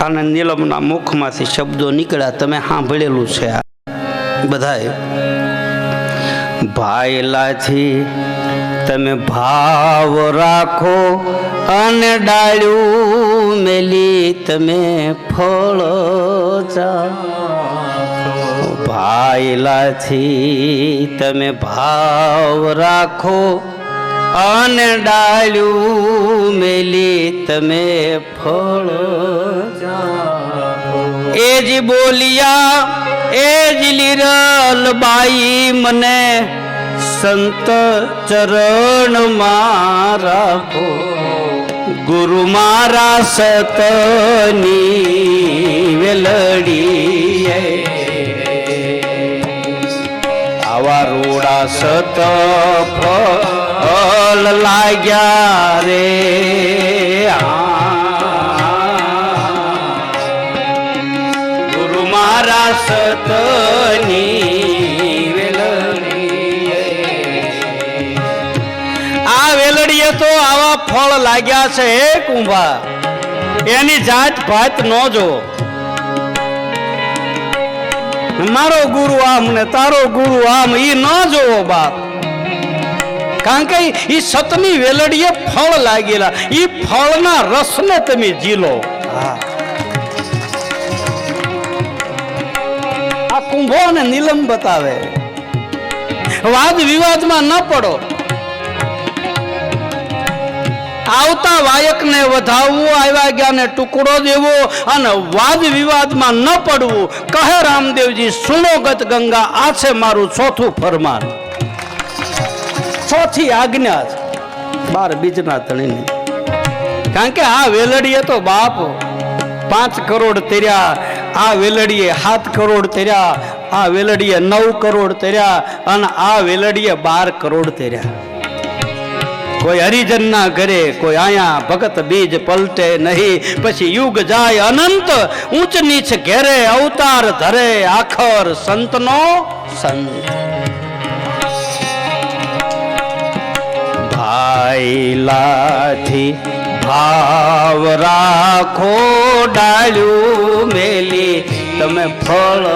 અને નીલમના મુખમાંથી શબ્દો નીકળ્યા. તમે સાંભળેલું છે આ. બધાએ. ભાઈલાથી તમે ભાવ રાખો અને ડાળ્યું મેલી તમે ફળ ચાખો. ભાઈલાથી તમે ભાવ રાખો અને ડાળ્યું મેલી તમે ફળ. એ જ બોલિયા, એ જ લીરલ બાઈ મને સંત ચરણ મારા ગુરુ મારા સતની વેલડી આવા રોડા સત ફળ લાગ્યા રે. ગુરુ મારા સતની આ વેલડીએ તો આવા ફળ લાગ્યા છે, હે કુંભા? એની જાત ભાત ન જો મારો ગુરુ આમ ને તારો ગુરુ આમ, ઈ ન જોવો બાપ. કારણ કે એ સતની વેલડીએ ફળ લાગેલા. એ ફળના રસને તમે જીલો. હા આ કુંભો અને નીલમ બતાવે. વાદ વિવાદમાં ન પડો. આવતા વાયકને વધાવવું, આવ્યા જ્ઞાને ટુકડો દેવો અને વાદ વિવાદમાં ન પડવું. કહે રામદેવજી સુણોગત ગંગા, આ છે મારું ચોથું ફરમાન. ચોથી આજ્ઞા છે. બાર બીજના તણીની કારણ કે આ વેલડીએ તો બાપ પાંચ કરોડ તેર્યા, આ વેલડીએ સાત કરોડ તેર્યા, આ વેલડીએ નવ કરોડ તેર્યા અને આ વેલડીએ બાર કરોડ તેર્યા. કોઈ હરિજનના ઘરે, કોઈ આયા ભગત બીજ પલટે નહીં. પછી યુગ જાય અનંત, ઊંચ નીચ ઘેરે, અવતાર ધરે, આખર સંતનો સંત. ભાઈલાથી ભાવ રાખો, ડાળ્યું મેલી, તમે ફળ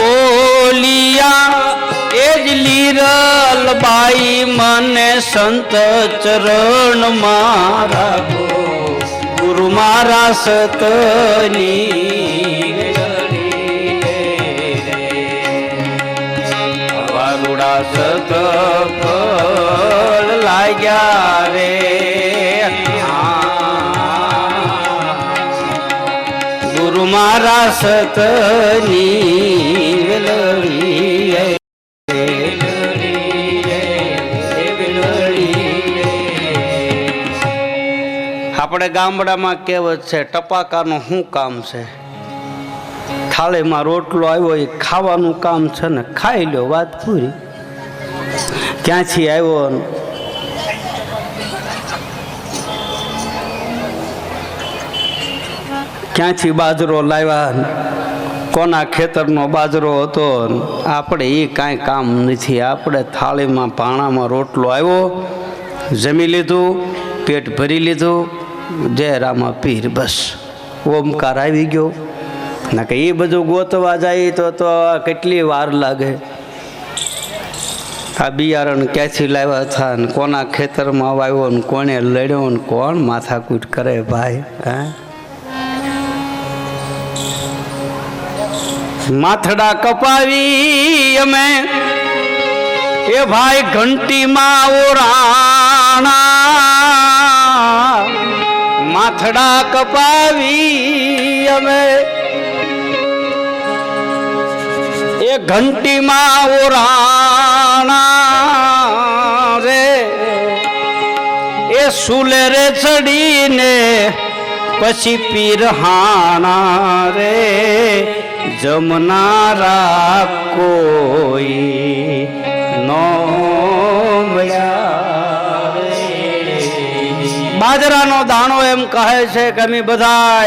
બોલિયા, એ જ લીરલ બાઈ મને સંત ચરણ મારા ગુરુ મારા સતની લાગ્યા રે. ગુરુ મારા સતની આપણે ગામડામાં કહેવત છે, ટપાકાનું શું કામ છે? થાળીમાં રોટલો આવ્યો એ ખાવાનું કામ છે ને, ખાઈ લો વાત પૂરી. ક્યાંથી આવ્યો ક્યાંથી બાજરો લાવ્યા કોના ખેતરનો બાજરો હતો આપણે એ કાંઈ કામ નથી. આપણે થાળીમાં ભાણામાં રોટલો આવ્યો, જમી લીધું, પેટ ભરી લીધું જય રામા પીર બસ. ઓમકાર આવી ગયો. ના કે એ બધું ગોતવા જાય તો તો કેટલી વાર લાગે? આ બિયારણ ક્યાંથી લાવ્યા હતા ને કોના ખેતરમાં વાવ્યો ને કોણે લડ્યો ને કોણ માથાકૂટ કરે ભાઈ, હા? માથડા કપાવી અમે. એ ભાઈ ઘંટીમાં ઓરાણા. માથડા કપાવી અમે. એ ઘંટીમાં ઓરાણા રે. એ સુલે રે ચડીને પછી પીરહાણા રે. જમનારા કોઈ નો બાજરાનો દાણો એમ કહે છે કે અમે બધા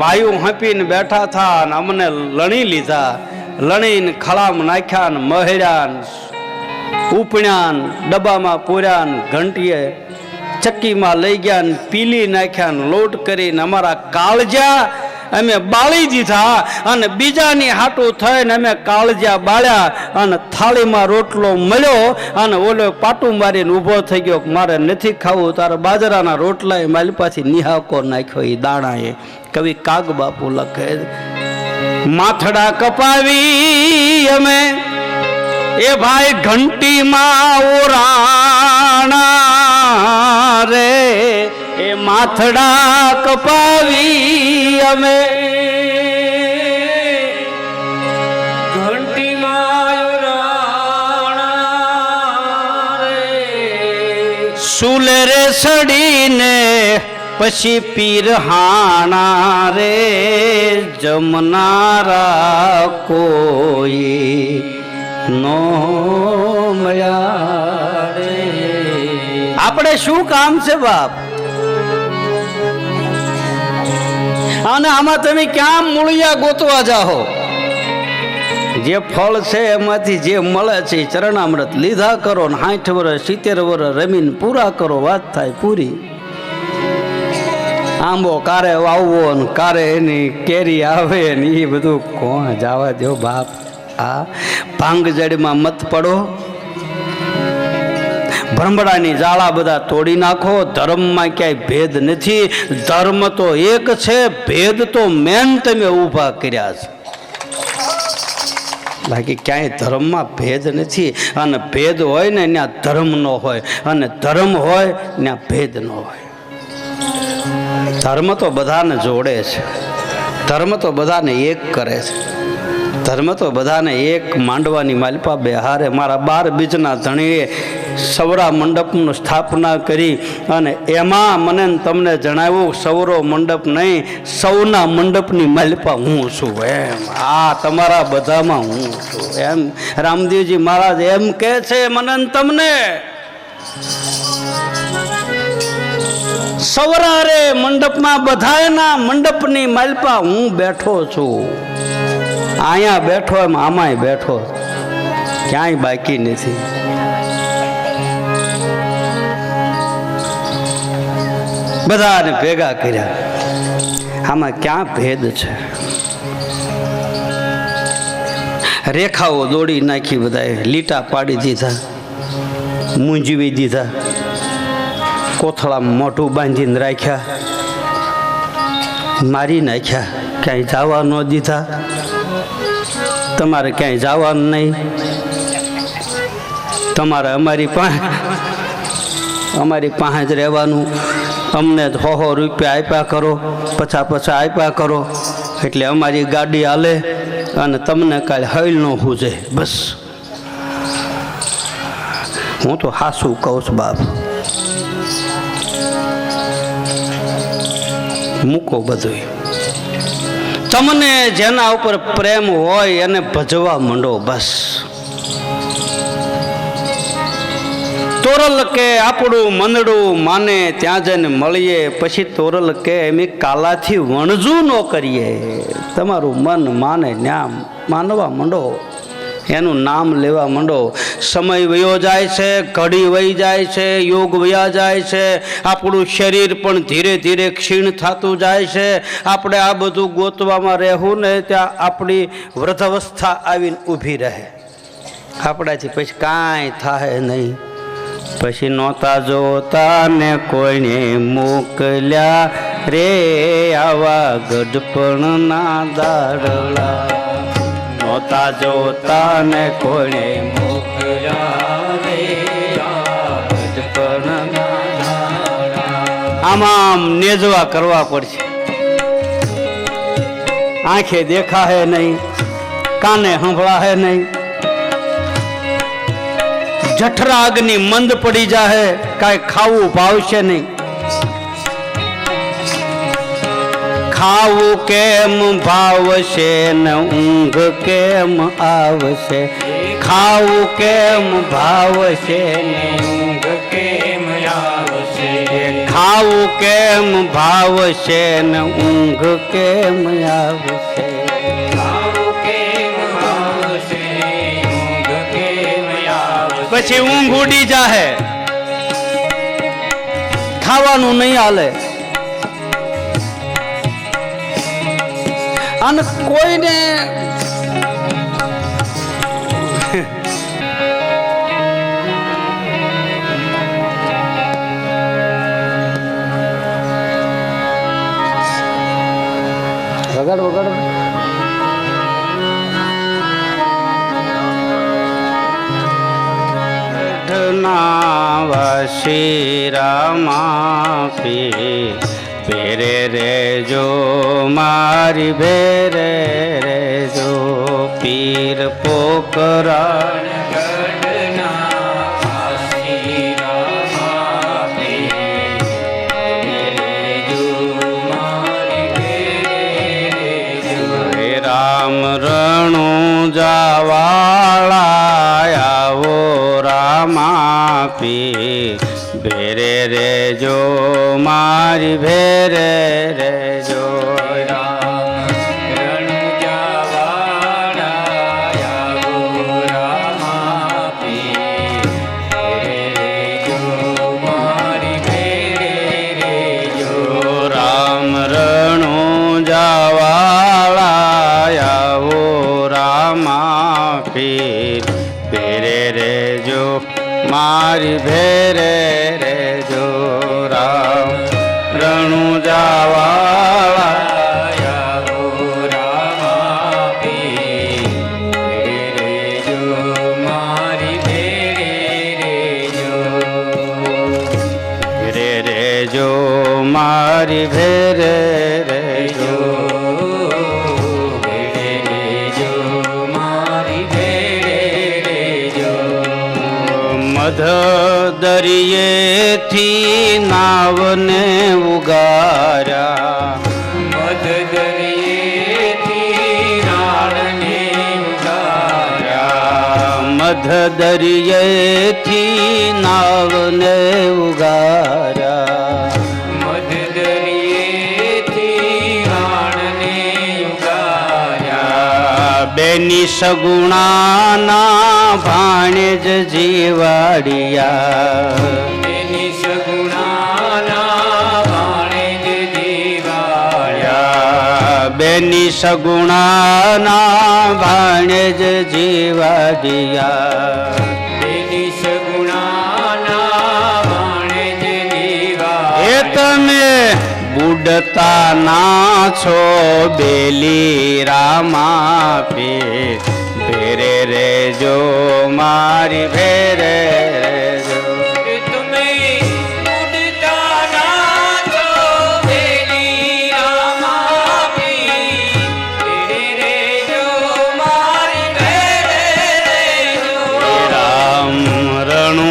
ભાઈઓ હપીને બેઠા થા ને અમને લણી લીધા. લણીને, ખળામાં નાખ્યા મહેર્યાન મહેર્યા ઉપણ્યા ડબ્બામાં પૂર્યા ઘંટીએ ચક્કીમાં લઈ ગયા પીલી નાખ્યા ને લોટ કરીને અમારા કાળજા અમે બાળી દીધા અને બીજાની હાટું થઈને અમે કાળજા બાળ્યા અને થાળીમાં રોટલો મળ્યો અને ઓલો પાટું મારીને ઊભો થઈ ગયો મારે નથી ખાવું, તારે બાજરાના રોટલાએ મારી પાછી નિહાકો નાખ્યો એ દાણાએ કવિ કાગ બાપુ લખે. માથડા કપાવી અમે. એ ભાઈ ઘંટીમાં ઓરાણા રે. એ માથડા કપાવી અમે. સુલે રે સડીને પછી પીરહાણા રે જમનારા કોઈ નો આપણે શું કામ છે બાપ? અને આમાં તમે ક્યાં મૂળિયા ગોતવા જાહો? જે ફળ છે એમાંથી જે મળે છે ચરણામૃત લીધા કરો ને સાઠ વર્ષ, સિત્તેર વર્ષ રમીને પૂરા કરો, વાત થાય પૂરી. આંબો કારે વાવવો ને કારે એની કેરી આવે ને એ બધું કોણ જવા દો બાપ? આ ભાંગ મત પડો. ભ્રમડાની જાળા બધા તોડી નાખો. ધર્મમાં ક્યાંય ભેદ નથી. ધર્મ તો એક છે, ભેદ તો મેન તમે ઊભા કર્યા છે. બાકી ક્યાંય ધર્મમાં ભેદ નથી. અને ભેદ હોય ને ત્યાં ધર્મ ન હોય. અને ધર્મ હોય, ત્યાં ભેદ ન હોય. ધર્મ તો બધાને જોડે છે. ધર્મ તો બધાને એક કરે છે. ધર્મ તો બધાને એક માંડવાની માલપા બેહારે મારા બાર બીજના ધણીએ સવરા મંડપનું સ્થાપના કરી અને એમાં મને તમને જણાવ્યું, સવરો મંડપ નહીં સૌના મંડપની માલપા હું છું એમ. આ તમારા બધામાં હું છું એમ. રામદેવજી મહારાજ એમ કહે છે મને તમને. સવરારે મંડપમાં બધાના મંડપની માલપા હું બેઠો છું. અહીંયા બેઠો એમ આમાંય બેઠો. ક્યાંય બાકી નથી. બધાને ભેગા કર્યા. આમાં ક્યાં ભેદ છે? રેખાઓ દોડી નાખી બધાએ. લીટા પાડી દીધા. મૂંઝવી દીધા. કોથળામાં મોઢું બાંધીને રાખ્યા. મારી નાખ્યા. ક્યાંય જવા ન દીધા. તમારે ક્યાંય જવાનું નહીં. તમારે અમારી પાસે અમારી પાસે જ રહેવાનું. અમને હો હો રૂપિયા આપ્યા કરો. પછા પછા આપ્યા કરો. એટલે અમારી ગાડી હાલે અને તમને કાલે હૈલ ન હુજે. બસ. હું તો હાસું કહું છું બાપ. મૂકો બધું તમને જેના ઉપર પ્રેમ હોય એને ભજવા માંડો બસ. તોરલ કે આપણું મનડું માને ત્યાં જઈને મળીએ, પછી તોરલ કે એમ કાલાથી વણજું ન કરીએ. તમારું મન માને ન્યામ માનવા માંડો. એનું નામ લેવા માંડો. સમય વયો જાય છે, ઘડી વહી જાય છે, યોગ વયા જાય છે. આપણું શરીર પણ ધીરે ધીરે ક્ષીણ થતું જાય છે. આપણે આ બધું ગોતવામાં રહેવું ને ત્યાં આપણી વૃદ્ધાવસ્થા આવીને ઊભી રહે. આપણાથી પછી કાંઈ થાય નહીં. પછી નહોતા જોતા ને કોઈને મોકલ્યા. રે આવા ગઢપણના દાડલા. નહોતા જોતા ને. આમાં આમ નેજવા કરવા પડશે. આંખે દેખા હે નહીં, કાને સંભળા હે નહીં. જઠરા અગ્નિ મંદ પડી જાહે, કાંઈ ખાવું ભાવશે નહીં. ખાવું કેમ ભાવશે ને ઊંઘ કેમ આવશે? ખાવું કેમ ભાવશે ને ઊંઘ કેમ આવશે? ખાવું કેમ ભાવશે ને ઊંઘ કેમ આવશે? પછી ઊંઘ ઉડી જાહે. ખાવાનું નહીં હાલે. અને કોઈને વગાડ વગાડ. શિરામા પી પેરે રે જો, મારી ભેરે રે જો, પીર પોકરણ રામ, રણુ જાવાળા આવો, રામા પી ભેરે રે જો મારી ભેરે રે જો મારી રણુ રે જો મારી ભેરે રે જો મધ દરિયેથી નાવને ઉગાર્યા. મધ દરિયેથી નાવને ઉગાર્યા. સગુણાના ભાણેજ જીવાડિયા. બેની સગુણાના ભાણેજ જીવાડિયા. બુડતા ના છો બેલી રામા પે ભેરે રે જો મારી ભેરે રે જો રામ રણુ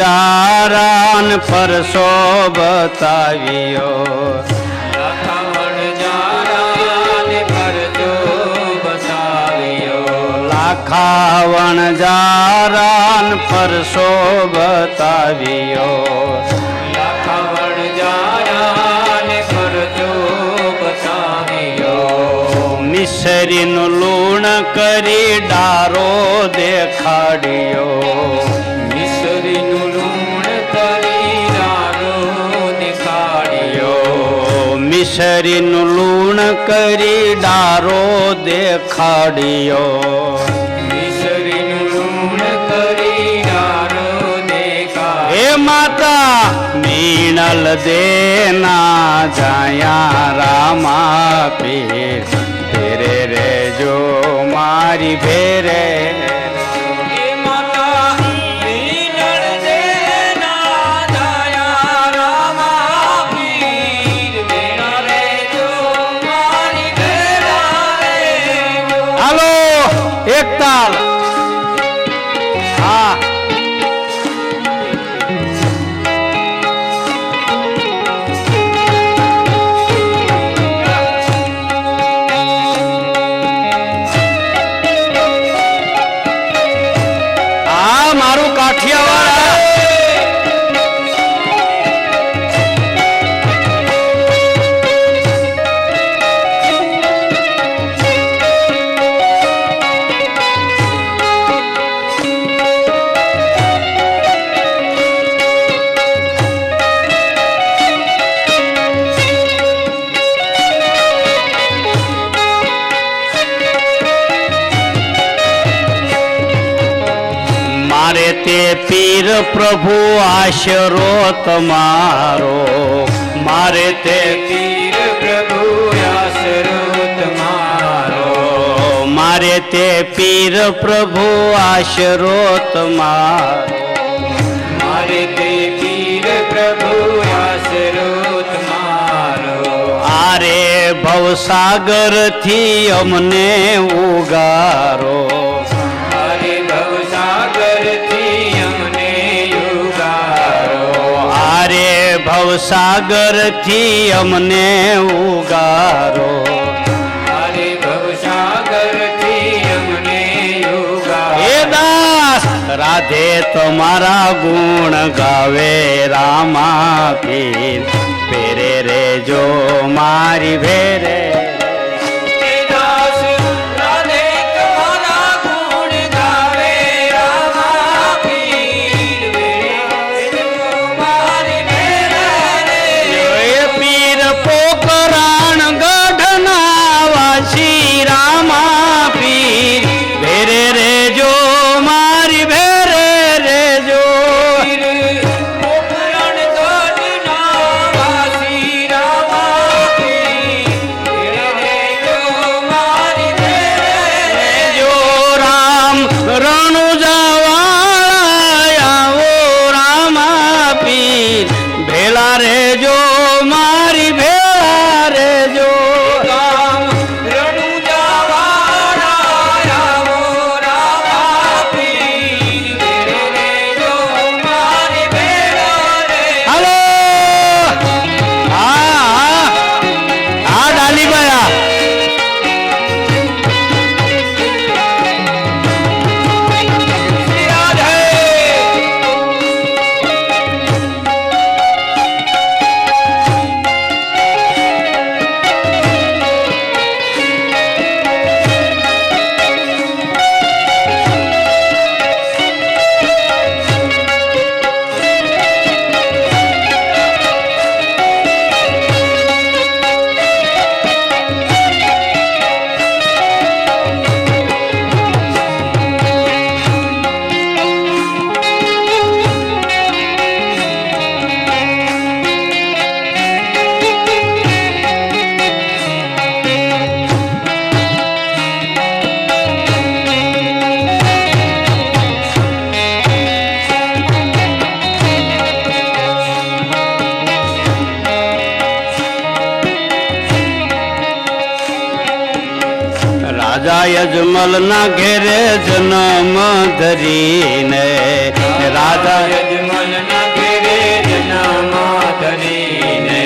લાખાવણ જારાન પરસો બતાવ્યો લાખાવણ જારાન પરસો બતાવ્યો મિસરીનું લૂણ કરી ડારો દેખાડ્યો. મિસરીનું લૂણ કરી ડારો દેખાડ્યો. માતા, મીણલ દેના જાયા રામા પીર. ભેરે રે જો મારી ભેરે એક પ્રભુ આશરો તમારો મારે તે તીર પ્રભુ આશરો તમારો મારે તે પીર પ્રભુ આશરો તમારો મારે તે પીર પ્રભુ આશરો તમારો આરે ભવસાગરથી અમને ઉગારો. ભવસાગરથી અમને ઉગારો. હરે ભવસાગરથી અમને હે યુગારો દાસ, રાધે તમારા ગુણ ગાવે રામા પીર પેરે રે જો મારી ભેરે. ના ઘેરે જન્મ ધરીને રાજા યજમાનના ઘેરે જન્મ ધરીને.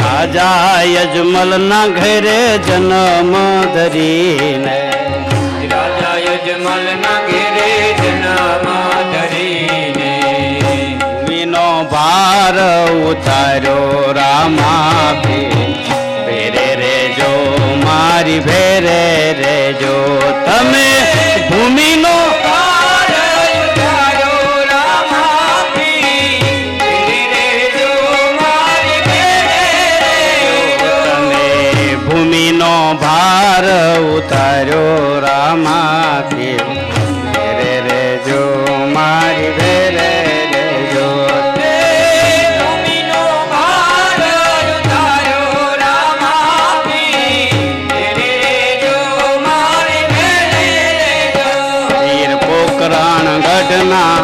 રાજા યજમલના ઘેરે જન્મ ધરીને. રાજા યજમલના ઘેરે જન્મ ધરીને. ભૂમિનો ભાર ઉતાર્યો રામા મારી ભેરે રેજો તમે ભૂમિનો ભૂમિનો ભાર ઉતાર્યો રામાથી. ભેરે રેજો મારી না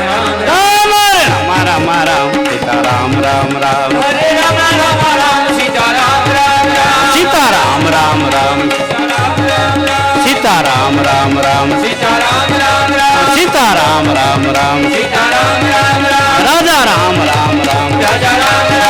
राम राम राम सीता राम राम राम राजा राम राम राम राजा राम